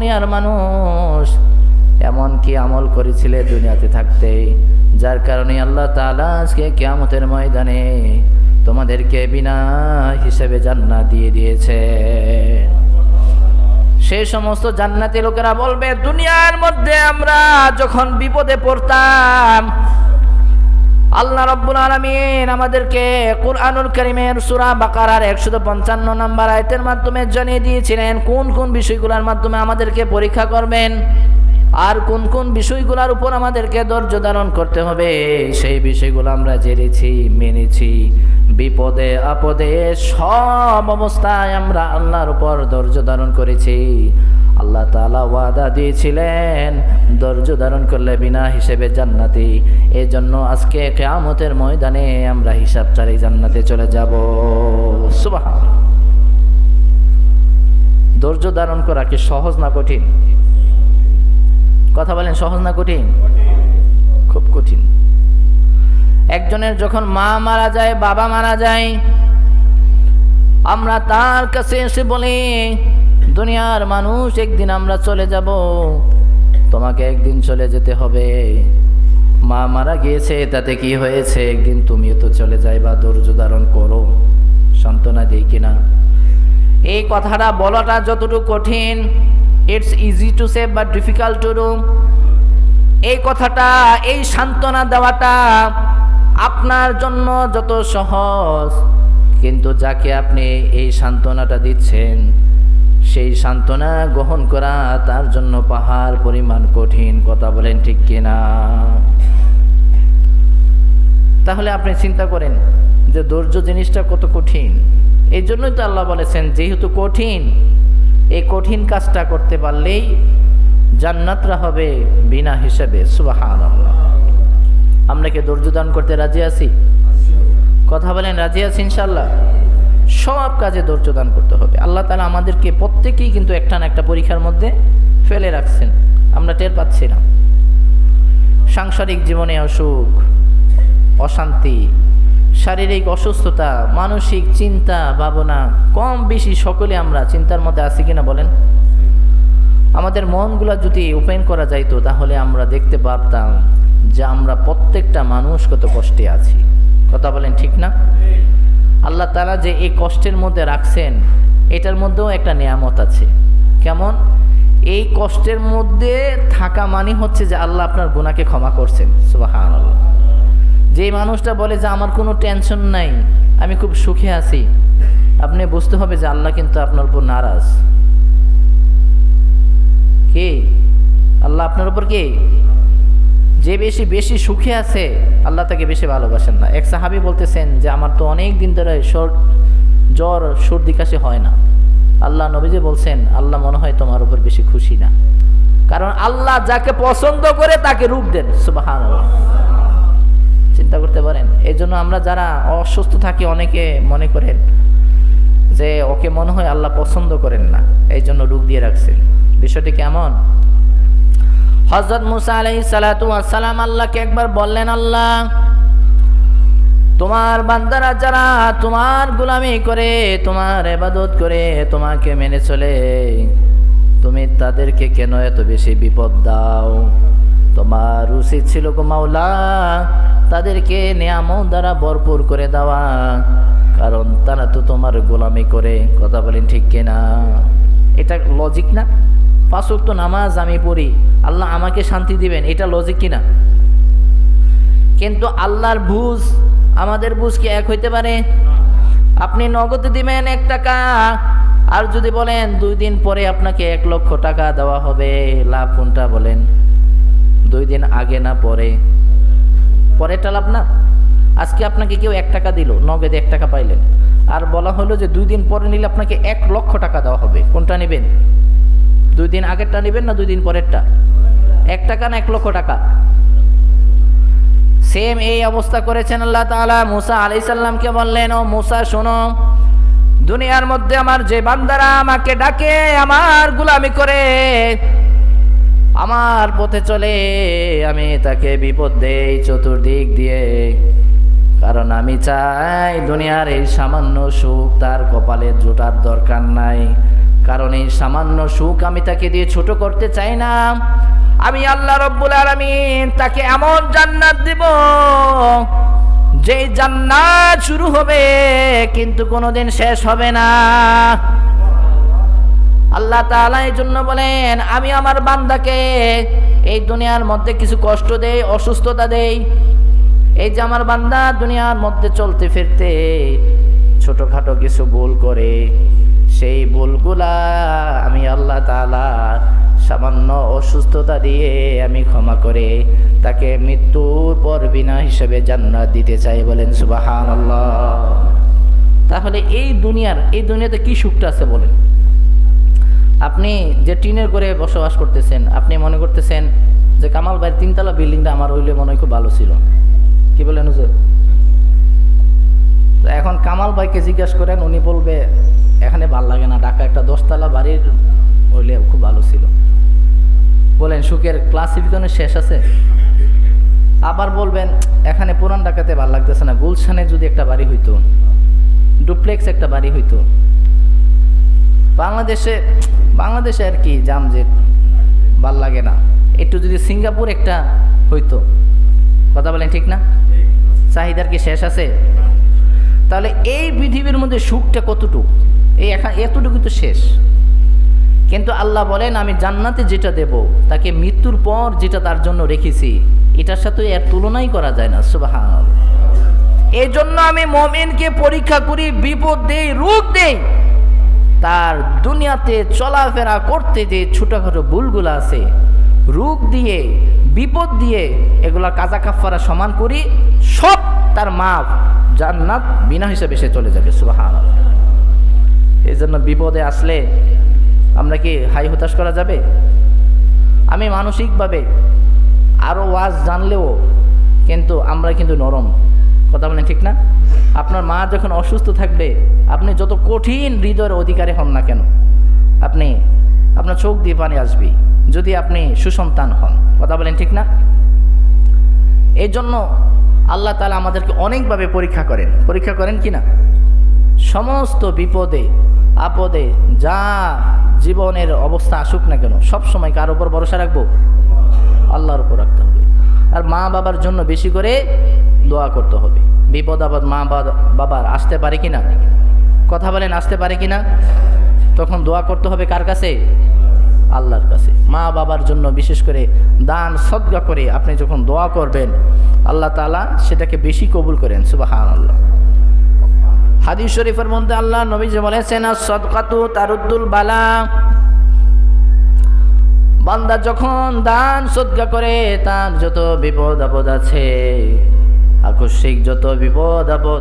দুনিয়ার মানুষ। এমন কি আমল করেছিলে দুনিয়াতে থাকতে? যার কারণে আল্লাহ তাআলা আজকে কিয়ামতের ময়দানে তোমাদেরকে বিনা হিসেবে জান্নাত দিয়ে দিয়েছে। সেই সমস্ত জান্নাতি লোকেরা বলবে, দুনিয়ার মধ্যে আমরা যখন বিপদে পড়তাম আল্লাহ রব্বুল আলমিন আমাদেরকে কুরআনুল করিমের সুরা বাকারার একশো পঞ্চান্ন নাম্বার আয়তের মাধ্যমে জানিয়ে দিয়েছিলেন, কোন কোন বিষয়গুলোর মাধ্যমে আমাদেরকে পরীক্ষা করবেন আর কোন কোন বিষয়গুলোর উপর আমাদেরকে ধৈর্য ধারণ করতে হবে, সেই বিষয়গুলো আমরা জেনেছি, মেনেছি। বিপদে আপদে সব অবস্থায় আমরা আল্লাহর উপর ধৈর্য ধারণ করেছি। আল্লাহ তালা ওয়াদা দিয়েছিলেন, ধৈর্য ধারণ করলে বিনা হিসেবে জান্নাতি। এই জন্য আজকে কেয়ামতের ময়দানে আমরা হিসাব চারি জান্নাতে চলে যাব। সুবাহ ধৈর্য ধারণ করা কি সহজ না কঠিন? কথা বলেন, সহজ না কঠিন? খুব কঠিন। একজনের যখন মা মারা যায়, বাবা মারা যায়, আমরা তার কাছে এসে বলি দুনিয়ার মানুষ, একদিন আমরা চলে যাব। তোমাকে একদিন চলে যেতে হবে। মা মারা গিয়েছে, তাতে কি হয়েছে? একদিন তুমিও তো চলে যাইবা, ধৈর্য ধারণ করো। সান্ত্বনা দিই কিনা এই কথাটা বলাটা যতটুকু কঠিন ইটস ইজি টু সে বা ডিফিকাল্ট টু ডু এই কথাটা, এই সান্ত্বনা দেওয়াটা আপনার জন্য যত সহজ। কিন্তু যাকে আপনি এই সান্ত্বনাটা দিচ্ছেন সেই সান্ত্বনা গ্রহণ করা তার জন্য পাহাড় পরিমাণ কঠিন। কথা বলেন ঠিক কিনা? তাহলে আপনি চিন্তা করেন যে ধৈর্য জিনিসটা কত কঠিন। এই জন্যই তো আল্লাহ বলেছেন, যেহেতু কঠিন, এই কঠিন কাজটা করতে পারলেই জান্নাতরা হবে বিনা হিসেবে। সুবাহান আমরা কি ধৈর্য দান করতে রাজি আছি? কথা বলেন, রাজি আছি ইনশাল্লাহ সব কাজে ধৈর্য দান করতে হবে। আল্লাহ তালা আমাদেরকে প্রত্যেকেই কিন্তু একটা না একটা পরীক্ষার মধ্যে ফেলে রাখছেন। আমরা টের পাচ্ছি না। সাংসারিক জীবনে অসুখ, অশান্তি, শারীরিক অসুস্থতা, মানসিক চিন্তা, ভাবনা, কম বেশি সকলে আমরা চিন্তার মধ্যে আছি কিনা বলেন? আমাদের মনগুলো যদি ওপেন করা যাইতো, তাহলে আমরা দেখতে পারতাম যে আমরা প্রত্যেকটা মানুষ কত কষ্টে আছি। কথা বলেন ঠিক না? আল্লাহ তারা যে এই কষ্টের মধ্যে রাখছেন, এটার মধ্যেও একটা নিয়ামত আছে। কেমন? এই কষ্টের মধ্যে থাকা মানে হচ্ছে যে আল্লাহ আপনার গুণাকে ক্ষমা করছেন। সুবাহান যে মানুষটা বলে যে আমার কোনো টেনশন নাই, আমি খুব সুখে আছি, আপনি বুঝতে হবে যে আল্লাহ কিন্তু আপনার উপর নারাজ। কে? আল্লাহ আপনার উপর কে? যে বেশি বেশি সুখে আছে, আল্লাহ তাকে বেশি ভালোবাসেন না। এক সাহাবি বলতেছেন যে, আমার তো অনেক দিন ধরে সর জ্বর, সর্দি কাশি হয় না। আল্লাহ নবীজি বলছেন, আল্লাহ মনে হয় তোমার উপর বেশি খুশি না। কারণ আল্লাহ যাকে পছন্দ করে তাকে রূপ দেন সুবাহান চিন্তা করতে পারেন এই জন্য আমরা যারা অসুস্থ থাকি অনেকে মনে করেন যে, ওকে মনে হয় আল্লাহ পছন্দ করেন না এই জন্য রূপ দিয়ে রাখছেন। বিষয়টি কেমন? হজরত মুসা আলাই সালাম আল্লাহকে একবার বললেন, আল্লাহ, তোমার বান্দারা যারা তোমার গুলামি করে, তোমার এবাদত করে তোমাকে মেনে চলে, তুমি তাদেরকে কেন এত বেশি বিপদ দাও? তোমার উচিত ছিল গো মাওলা, তাদেরকে নিয়ামত দ্বারা ভরপুর করে দেওয়া, কারণ তারা তো তোমার গোলামি করে, কথা বলেন ঠিক কিনা? এটা লজিক না? পাঁচ ওয়াক্ত নামাজ আমি পড়ি। আল্লাহ আমাকে শান্তি দিবেন, এটা লজিক কিনা? কিন্তু আল্লাহর বুঝ, আমাদের বুঝ কি এক হইতে পারে? আপনি নগদ দিবেন এক টাকা, আর যদি বলেন দুই দিন পরে আপনাকে এক লক্ষ টাকা দেওয়া হবে, লাভ কোনটা বলেন? দুই দিন আগে না পরে? পরেরটা লাভ না? আজকে আপনাকে কেউ এক টাকা দিল, নগদে এক টাকা পাইলেন। আর বলা হলো যে দুই দিন পরে নিলে আপনাকে এক লক্ষ টাকা দেওয়া হবে, কোনটা নেবেন? দুই দিন আগেরটা নেবেন না দুই দিন পরেরটা? এক টাকা না এক লক্ষ টাকা? সেম এই অবস্থা করেছেন আল্লাহ তাআলা। মুসা আলি সাল্লামকে বললেন, ও মুসা, শোনো, দুনিয়ার মধ্যে আমার যে বান্দারা আমাকে ডাকে, আমার গুলামি করে, আমার পথে চলে, আমি তাকে বিপদ দেই চতুর্দিক দিয়ে। কারণ আমি চাই দুনিয়ার এই সামান্য সুখ তার কপালে জোটার দরকার নাই। কারণ এই সামান্য সুখ আমি তাকে দিয়ে ছোট করতে চাই না। আমি আল্লাহ রব্বুল আলামিন তাকে এমন জান্নাত দিব যে জান্নাত শুরু হবে কিন্তু কোনোদিন শেষ হবে না। আল্লাহ তাআলা এই জন্য বলেন, আমি আমার বান্দাকে এই দুনিয়ার মধ্যে কিছু কষ্ট দেই, অসুস্থতা দেই, এই যে আমার বান্দা দুনিয়ার মধ্যে চলতে ফিরতে ছোটখাটো কিছু ভুল করে সেই ভুলগুলা আমি আল্লাহ তাআলা সামান্য অসুস্থতা দিয়ে আমি ক্ষমা করে তাকে মৃত্যুর পর বিনা হিসেবে জান্নাত দিতে চাই বলেন সুবহানাল্লাহ। তাহলে এই দুনিয়ার, এই দুনিয়াতে কি সুখটা আছে বলেন? আপনি যে টিনের করে বসবাস করতেছেন, আপনি মনে করতেছেন যে কামাল ভাইয়ের তিনতলা বিল্ডিংটা আমার হইলে মনে হয় খুব ভালো ছিল। কি বলেন হুজুর? এখন কামাল ভাইকে জিজ্ঞাসা করেন, উনি বলবে এখানে ভালো লাগে না। ঢাকা একটা দশতলা বাড়ির হইলে খুব ভালো ছিল। বলেন, সুখের ক্লাসিফিকেশনের শেষ আছে? আবার বলবেন, এখানে পুরান ঢাকাতে ভালো লাগতেছে না। গুলশানে যদি একটা বাড়ি হইতো ডুপ্লেক্স একটা বাড়ি হইতো, বাংলাদেশে বাংলাদেশে আর কি জাম যে ভালো লাগে না। একটু যদি সিঙ্গাপুর একটা হইতো, কথা বলেন ঠিক না? চাহিদার কি শেষ আছে? তাহলে এই পৃথিবীর মধ্যে সুখটা কতটুকু? এই এখন এতটুকু তো শেষ। কিন্তু আল্লাহ বলেন, আমি জান্নাতে যেটা দেব, তাকে মৃত্যুর পর যেটা তার জন্য রেখেছি, এটার সাথে এর তুলনাই করা যায় না। সুবাহান এই জন্য আমি মমিনকে পরীক্ষা করি, বিপদ দেই, রোগ দেই। তার দুনিয়াতে চলাফেরা করতে যে ছোটোখাটো ভুলগুলো আছে, রোগ দিয়ে, বিপদ দিয়ে, এগুলা কাজা কাফারা সমান করি, সব তার মাপ জান্নাত বিনা হিসেবে সে চলে যাবে সুবাহান এই জন্য বিপদে আসলে আমরা কি হাই হতাশ করা যাবে? আমি মানসিকভাবে আরও ওয়াজ জানলেও কিন্তু আমরা কিন্তু নরম। কথা বলেন ঠিক না? আপনার মা যখন অসুস্থ থাকবে, আপনি যত কঠিন হৃদয়ের অধিকারী হন না কেন? আপনি, আপনার চোখ দিয়ে পানি আসবে, যদি আপনি সুসন্তান হন। কথা বলেন ঠিক না? এই জন্য আল্লাহ তালা আমাদেরকে অনেকভাবে পরীক্ষা করেন। পরীক্ষা করেন কি না? সমস্ত বিপদে আপদে যা জীবনের অবস্থা আসুক না কেন, সব সময় কার উপর ভরসা রাখব? আল্লাহর উপর রাখতে হবে। আর মা বাবার জন্য বেশি করে দোয়া করতে হবে। বিপদ আপদ মা বাবার আসতে পারে কি না কথা বলেন, আসতে পারে কি না তখন দোয়া করতে হবে কার কাছে? আল্লাহর কাছে। মা বাবার জন্য বিশেষ করে দান, সদ্গা করে আপনি যখন দোয়া করবেন, আল্লাহ তালা সেটাকে বেশি কবুল করেন। সুবাহান আল্লাহ হাদিস শরীফের মধ্যে আল্লাহ নবী যে বলেছেন সদকাতু তারুদ্দুল বালা। বান্দা যখন দান সদ্গা করে, তার যত বিপদ আপদ আছে, আকস্মিক যত বিপদ আপদ